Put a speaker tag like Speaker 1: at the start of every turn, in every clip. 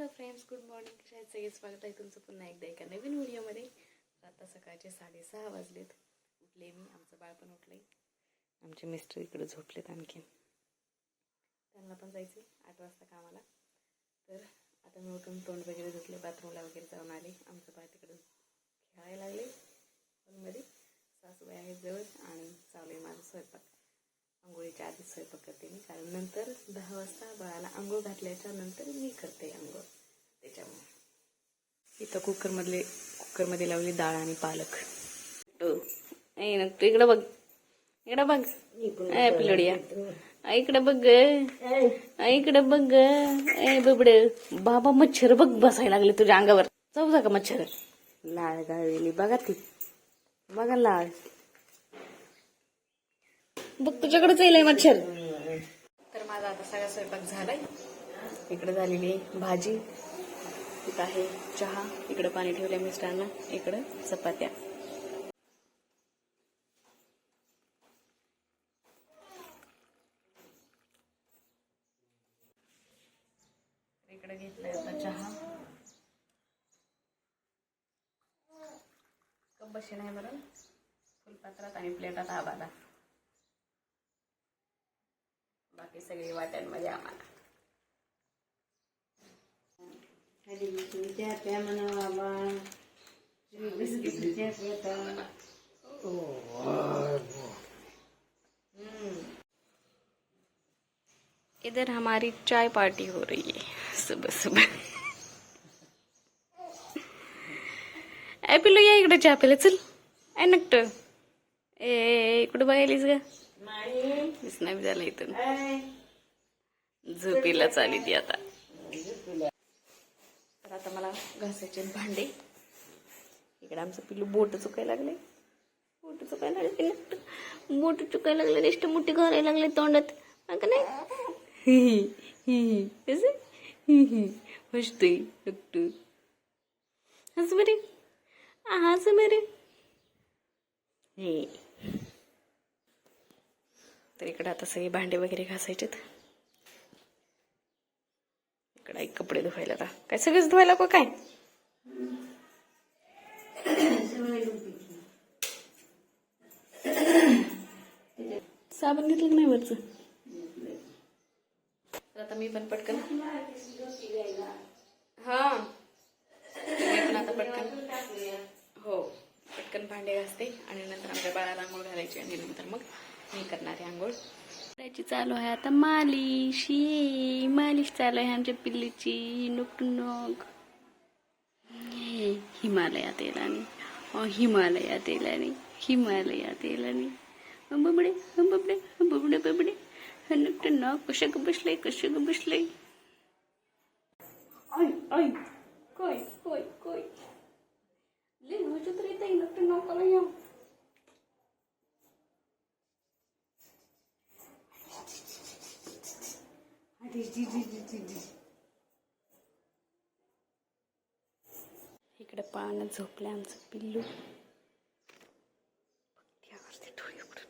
Speaker 1: Hello friends good morning कशा सगळे स्वागत आहे तुमचं पुन्हा एकदा एका नवीन व्हिडिओमध्ये. आता सकाळचे साडेसहा वाजलेत. उठले मी आमचं बाळ पण उठले आमचे मिस्टर इकडे झोपलेत आणखीन. त्यांना पण जायचे आठ वाजता कामाला. तर आता मी उठून तोंड वगैरे धुतले बाथरूमला वगैरे जाऊन आले. आमचं बाळ तिकडे खेळायला लागले हॉलमध्ये. सासूबाई आहेत जवळ आणि चालू आहे माझा स्वयंपाक. आंघोळीच्या आधीच स्वयंपाक करते मी? कारण नंतर दहा वाजता बाळाला आंघोळ घातल्याच्या नंतर मी करते आंघोळ. त्याच्यामुळे. इथं कुकरमधले कुकरमध्ये लावली डाळ आणि पालक. तो. ऐ ना तू इकडं बघ. इकडं बघ. ऐ पिलोडिया. इकडं बघ. इकडं बघ. ऐ बबड. बाबा मच्छर बघ बसायला लागले तुझ्या अंगावर. जाऊ जा का मच्छर? लाळ गाळलेली. बघा ती. बघा लाळ. बघ तुझ्याकडेच येईल मच्छर. तर माझा आता सगळा स्वयंपाक झालाय. इकडे झालेली आहे भाजी. इथं आहे चहा. इकडे पाणी ठेवलंय मिस्टरांना. इकडं चपात्या. इकडे घेतलाय आता चहा. कप बशी नाही बरं. फुलपात्रात आणि प्लेटात आबाला. बाकी सगळी वाट्यांमध्ये आम्हाला. इधर हमारी चाय पार्टी हो रही है सुबह सुबह. ए पिलू या इकडे चहा प्यायला चल. ए नकट. ए इकडे बघायलीस ग? बी झालं इथून. झोपीला चाली ती आता. तर आता मला घासायचे भांडे. इकडे आमचं पिल्लू बोट चुकायला लागले. बोट चुकायला लागले. बोट चुकायला लागले. निष्ठ मोठी घालायला लागले तोंडात. का नाही. हसतोय. हस बरे. हस बरे. हे. तर इकडे आता सगळे भांडे वगैरे घासायचेत. इकडे एक कपडे धुवायला आता. काय सगळेच धुवायला को काय? साबण घेतलं नाही वरचं? तर आता मी पण पटकन हा. मी पण आता पटकन हो. पटकन भांडे घासते आणि नंतर आमच्या बाळाला आंघोळ घालायची आणि नंतर मग मी करणार आहे आंघोळ. त्याची चालू आहे आता मालिश. ये मालिश चालू आहे आमच्या पिल्लीची. नुक नुक. हे हिमालया तेलाने अ, हिमालया तेलाने हिमालया तेलाने बबडे बबडे बबडे बबडे. हनुक न कशा ग बसलंय कशा ग बसलंय? Ay, ay, कोय कोय कोय. ले मुझे तो रहता ही नक्ट न इकडे पाण्यात झोपलं आमचं पिल्लू. त्यावरती थोडी उघडून.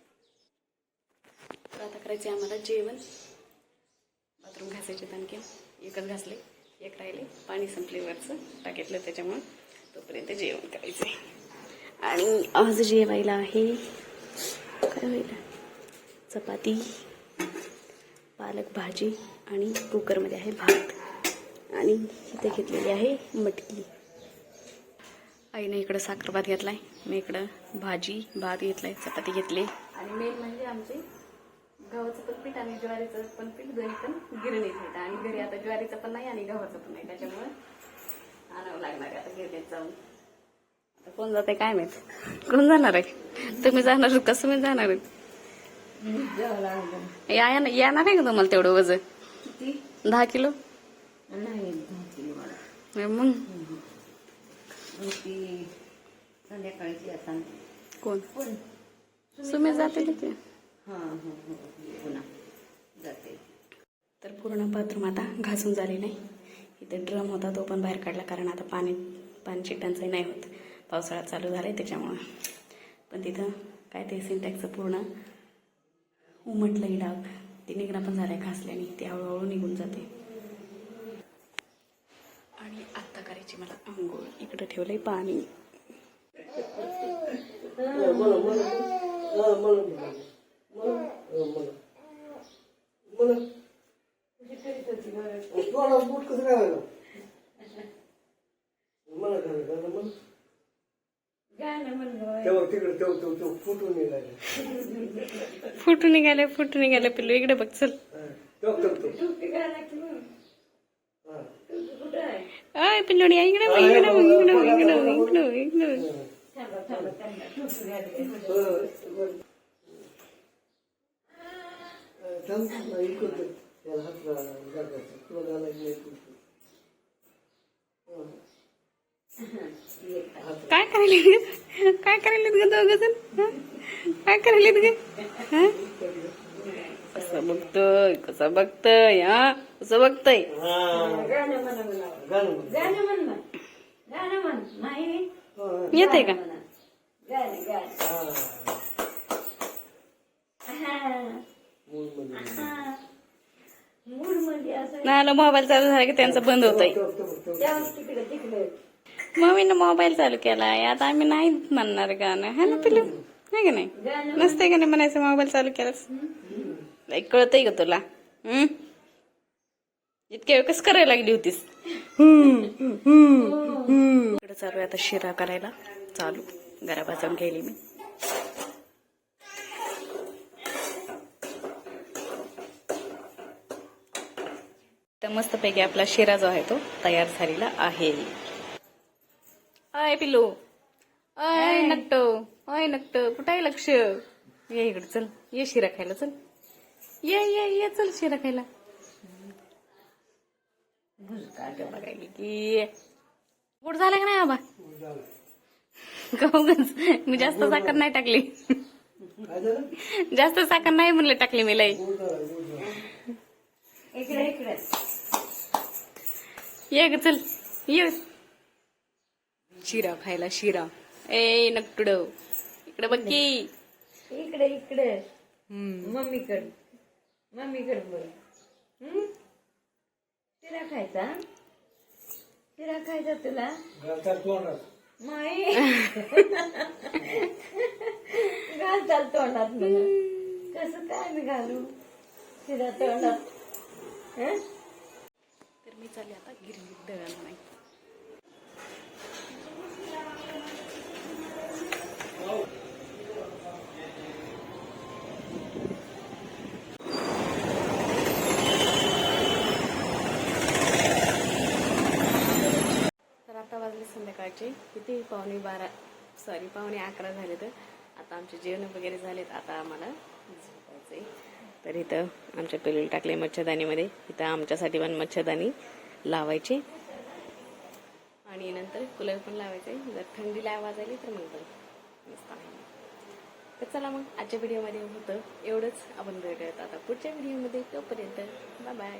Speaker 1: आता करायचे आम्हाला जेवण. बाथरूम घासायचे आणखी. एकच घासले एक राहिले. पाणी संपले वरचं टाकीतलं त्याच्यामुळं. तोपर्यंत जेवण करायचं आणि आज जेवायला आहे. काय होईल? चपाती पालक भाजी आणि कुकरमध्ये आहे भात. आणि इथे घेतलेली आहे मटकी. आईने इकडं साखर भात घेतलाय. मी इकडं भाजी भात घेतलाय चपाती घेतली. आणि मेन म्हणजे आमचे गव्हाचं पण पीठ आणि ज्वारीचं पण पीठ दोन्ही पण गिरणीत येतं आणि घरी आता ज्वारीचं पण नाही आणि गव्हाचं पण नाही. त्याच्यामुळे आणावं लागणार आहे आता गिरणीत जाऊन. आता कोण जाते काय माहीत? कोण जाणार आहे? तुम्ही जाणार कसं मी जाणार आहे? येणार आहे का तुम्हाला तेवढं वजन?
Speaker 2: किती?
Speaker 1: दहा किलो.
Speaker 2: नाही दहा किलो मला
Speaker 1: मग.
Speaker 2: ती संध्याकाळची आता.
Speaker 1: कोण?
Speaker 2: कोण?
Speaker 1: तुम्ही जाते की
Speaker 2: हां हां हो पुन्हा जाते.
Speaker 1: तर पूर्ण बाथरूम आता घासून झालेलं आहे इथे ड्रम होता तो पण बाहेर काढला कारण आता पाणी पाण्याची टंचाई नाही होत. पावसाळा चालू झाला आहे त्याच्यामुळं. पण तिथं काय ते सिंटॅक्सचं पूर्ण उमटलंही डाग. ती निघणं पण झाल्या घासल्याने. ती हळूहळू निघून जाते. आणि आत्ता करायची मला आंघोळ. इकडं ठेवलंय पाणी.
Speaker 3: मला फुटून निघाले.
Speaker 1: फुटू निघाले फुटू निघाले पिल्लू. इकडे बघ चल.
Speaker 3: तेव करतो
Speaker 1: अय पिल्लोडी या इकडे बघ, इकडे बघ, इकडे बघ, इकडे बघ, इकडे बघ, इकडे बघ.
Speaker 3: त्याला हात लागायचा तुला घालायचं नाही कुठं.
Speaker 1: काय करायला काय करायला ग दोघ काय करायलेत ग? कसं बघतोय कसं बघतय हा? कसं बघतय? येत
Speaker 2: आहे का?
Speaker 1: नाही मोबाईल चालू झाला की त्यांचा बंद
Speaker 2: होत आहे
Speaker 1: मम्मीनं मोबाईल चालू केलाय आता आम्ही नाही म्हणणार गाणं. हा ना पिलू नाही का नाही? नसते का नाही म्हणायचं मोबाईल चालू केलास? लई कळतंय का तुला. हम्म? इतक्या वेळ कसं करायला लागली होतीस. इकडे चालू आहे आता शिरा करायला. चालू. घरा वाजवून गेली मी. तर मस्तपैकी आपला शिरा जो आहे तो तयार झालेला आहे. अय पिल्लू? अय नकटो. अय नकटो. कुठं आहे लक्ष? ये इकडे चल. ये शिरा खायला चल. ये ये ये चल शिरा खायला. की. गोड झाला का नाही कहूगच मी जास्त साखर नाही टाकली. जास्त साखर नाही म्हणलं टाकली मी लई. ये ग चल. ये. शिरा खायला शिरा. ए नकटुड इकडे बघ की.
Speaker 2: इकडे इकडे.
Speaker 1: हम्म.
Speaker 2: मम्मीकडे. मम्मीकडे बोल हम्म? शिरा खायचा? शिरा खायचा तुला. माई. घालताल तोंडात मला कसं काय मी घालू शिरा तोंडात? हं?
Speaker 1: तर मी चालले आता गिरवीत दळण नाही झाले संध्याकाळचे. किती? पावणे बारा. सॉरी पावणे अकरा झाले तर. आता आमचे जेवण वगैरे झालेत. आता आम्हाला झोपायचंय. तर इथं आमच्या पेलूल टाकले मच्छरदाणीमध्ये. इथं आमच्यासाठी पण मच्छरदाणी लावायची. आणि नंतर कूलर पण लावायचे जर थंडीला आवाज आली तर मग मस्त तर चला मग आजच्या व्हिडिओमध्ये होतं एवढंच. आपण भेटूयात आता पुढच्या व्हिडिओमध्ये तोपर्यंत बाय बाय